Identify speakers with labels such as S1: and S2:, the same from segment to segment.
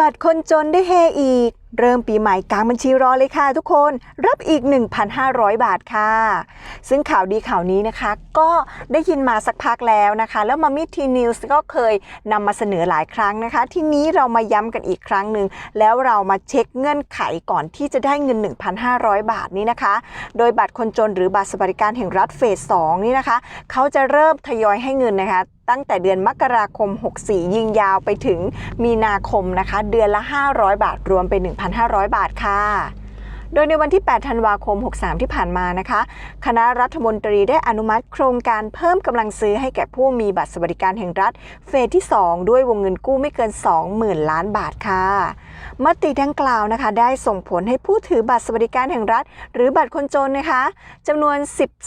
S1: บัตรคนจนได้เฮอีก เริ่มปีใหม่กลางบัญชีรอเลยค่ะทุกคนรับอีก 1,500 บาทค่ะ ซึ่งข่าวดีข่าวนี้นะคะ ก็ได้ยินมาสักพักแล้วนะคะ แล้วมามิทีนิวส์ก็เคยนำมาเสนอหลายครั้งนะคะ ทีนี้เรามาย้ำกันอีกครั้งหนึ่งแล้วเรามาเช็คเงื่อนไขก่อนที่จะได้เงิน 1,500 บาทนี้นะคะ โดยบัตรคนจนหรือบัตรสวัสดิการแห่งรัฐเฟส2นี่นะคะ เขาจะเริ่มทยอยให้เงินนะคะ ตั้งแต่เดือนมกราคม 64 ยิงยาวไปถึงมีนาคมนะคะ เดือนละ 500 บาท รวมเป็น 1,500 บาทค่ะโดยในวันที่ 8 ธันวาคม 63 ที่ผ่านมานะคะ คณะรัฐมนตรีได้อนุมัติโครงการเพิ่มกำลังซื้อให้แก่ผู้มีบัตรสวัสดิการแห่งรัฐ เฟสที่ 2 ด้วยวงเงินกู้ไม่เกิน 20,000 ล้านบาทค่ะมติดังกล่าวนะคะ ได้ส่งผลให้ผู้ถือบัตรสวัสดิการแห่งรัฐ หรือบัตรคนจนนะคะจำนวน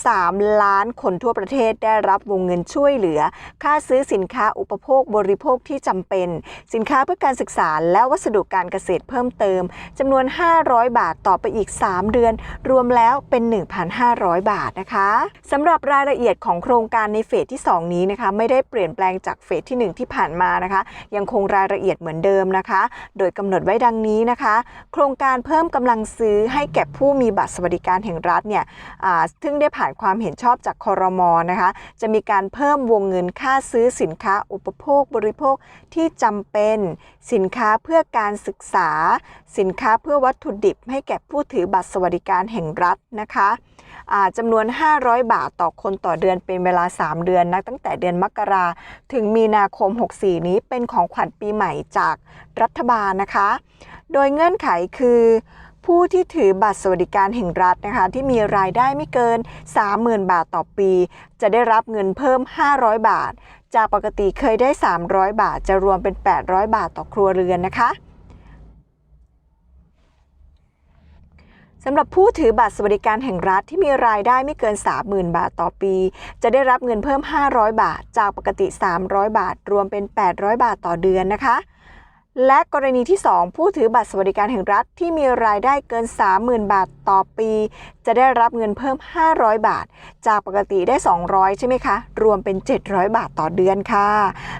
S1: 13 ล้านคนทั่วประเทศได้รับวงเงินช่วยเหลือ ค่าซื้อสินค้าอุปโภคบริโภคที่จำเป็น สินค้าเพื่อการศึกษาและวัสดุการเกษตรเพิ่มเติมจำนวน 500 บาทต่อไปอีก 3 เดือน รวมแล้วเป็น 1,500 บาทนะคะสำหรับรายละเอียดของโครงการในเฟสที่ 2 นี้นะคะ ไม่ได้เปลี่ยนแปลงจากเฟสที่ 1 ที่ผ่านมานะคะ ยังคงรายละเอียดเหมือนเดิมนะคะ โดยกำหนดไว้ดังนี้นะคะ โครงการเพิ่มกำลังซื้อให้แก่ผู้มีบัตรสวัสดิการแห่งรัฐเนี่ยซึ่งได้ผ่านความเห็นชอบจากคอรมอนะคะ จะมีการเพิ่มวงเงินค่าซื้อสินค้าอุปโภคบริโภคที่จำเป็น สินค้าเพื่อการศึกษา สินค้าเพื่อวัตถุดิบ ให้แก่ผู้ถือบัตรสวัสดิการแห่งรัฐนะคะอ่าจำนวน 500 บาทต่อคนต่อเดือนเป็นเวลา 3 เดือนนับตั้งแต่เดือนมกราถึงมีนาคม 64 นี้เป็นของขวัญปีใหม่จาก รัฐบาลนะคะ โดยเงื่อนไขคือผู้ที่ถือบัตรสวัสดิการแห่งรัฐนะคะที่มีรายได้ไม่เกิน 30,000 บาทต่อปี จะได้รับเงินเพิ่ม 500 บาท จากปกติเคยได้ 300 บาท จะรวมเป็น 800 บาทต่อครัวเรือนนะคะสำหรับผู้ถือบัตรสวัสดิการแห่งรัฐที่มีรายได้ไม่เกิน 30,000 บาทต่อปี จะได้รับเงินเพิ่ม 500 บาท จากปกติ 300 บาท รวมเป็น 800 บาทต่อเดือนนะคะ และกรณีที่ 2 ผู้ถือบัตรสวัสดิการแห่งรัฐที่มีรายได้เกิน 30,000 บาทต่อปี จะได้รับเงินเพิ่ม 500 บาท จากปกติได้ 200 ใช่ไหมคะ รวมเป็น 700 บาทต่อเดือนค่ะ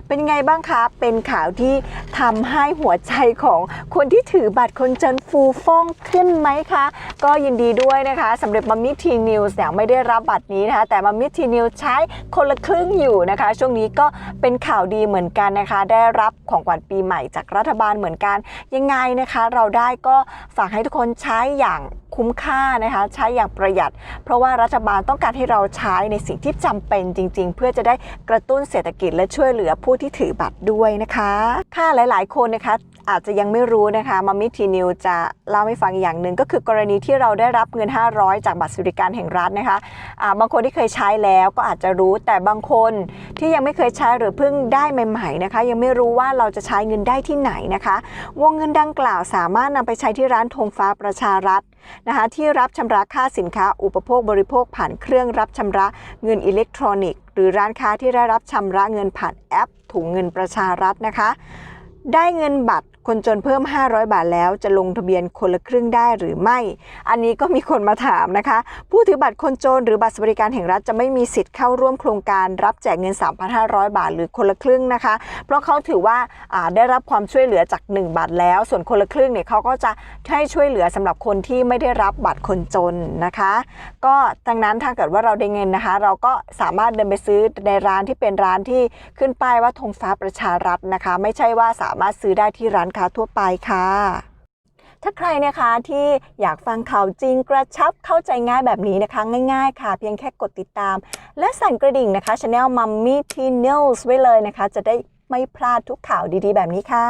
S1: เป็นไงบ้างคะ เป็นข่าวที่ทำให้หัวใจของคนที่ถือบัตรคนจนฟูฟ่องขึ้นไหมคะ ก็ยินดีด้วยนะคะสำหรับมัมมี่ทีนิวส์เนี่ยไม่ได้รับบัตรนี้นะคะ แต่มัมมี่ทีนิวส์ใช้คนละครึ่งอยู่นะคะ ช่วงนี้ก็เป็นข่าวดีเหมือนกันนะคะ ได้รับของขวัญปีใหม่จากรัฐบาลเหมือนกัน ยังไงนะคะ เราได้ก็ฝากให้ทุกคนใช้อย่าง คุ้มค่านะคะใช้อย่างประหยัด เพราะว่ารัฐบาลต้องการให้เราใช้ในสิ่งที่จำเป็นจริง ๆ เพื่อจะได้กระตุ้นเศรษฐกิจและช่วยเหลือผู้ที่ถือบัตรด้วยนะคะค่ะหลาย ๆ คนนะคะอาจจะยังไม่รู้นะคะมามิทีนิวจะเล่าให้ฟังอย่างหนึ่งก็คือกรณีที่เราได้รับเงิน 500 จากบัตรสวัสดิการแห่งรัฐนะคะอ่าบางคนที่เคยใช้แล้วก็อาจจะรู้แต่บางคนที่ยังไม่เคยใช้หรือเพิ่งได้ใหม่ๆนะคะยังไม่รู้ว่าเราจะใช้เงินได้ที่ไหนนะคะ วงเงินดังกล่าวสามารถนำไปใช้ที่ร้านธงฟ้าประชารัฐนะคะที่รับชำระค่าสินค้าอุปโภคบริโภคผ่านเครื่องรับชำระเงินอิเล็กทรอนิกส์ หรือร้านค้าที่ได้รับชำระเงินผ่านแอปถุงเงินประชารัฐนะคะ ได้เงินบัตร คนจนเพิ่ม 500 บาทแล้วจะลงทะเบียนคนละครึ่งได้หรือไม่ อันนี้ก็มีคนมาถามนะคะ ผู้ถือบัตรคนจนหรือบัตรสวัสดิการแห่งรัฐจะไม่มีสิทธิ์เข้าร่วมโครงการรับแจกเงิน 3,500 บาท หรือคนละครึ่งนะคะ เพราะเขาถือว่าได้รับความช่วยเหลือจาก 1 บาทแล้ว ส่วนคนละครึ่งเนี่ยเขาก็จะให้ช่วยเหลือสำหรับคนที่ไม่ได้รับบัตรคนจนนะคะ ก็ดังนั้นถ้าเกิดว่าเราได้เงินนะคะ เราก็สามารถเดินไปซื้อในร้านที่เป็นร้านที่ขึ้นป้ายว่าธงฟ้าประชารัฐนะคะ ไม่ใช่ว่าสามารถซื้อได้ที่ร้านค้าทั่วไปค่ะ ถ้าใครนะคะที่อยากฟังข่าวจริงกระชับเข้าใจง่ายแบบนี้นะคะ ง่ายๆ ค่ะ เพียงแค่กดติดตาม และสั่นกระดิ่งนะคะ Channel Mummy T News ไว้เลยนะคะ จะได้ไม่พลาดทุกข่าวดีๆ แบบนี้ค่ะ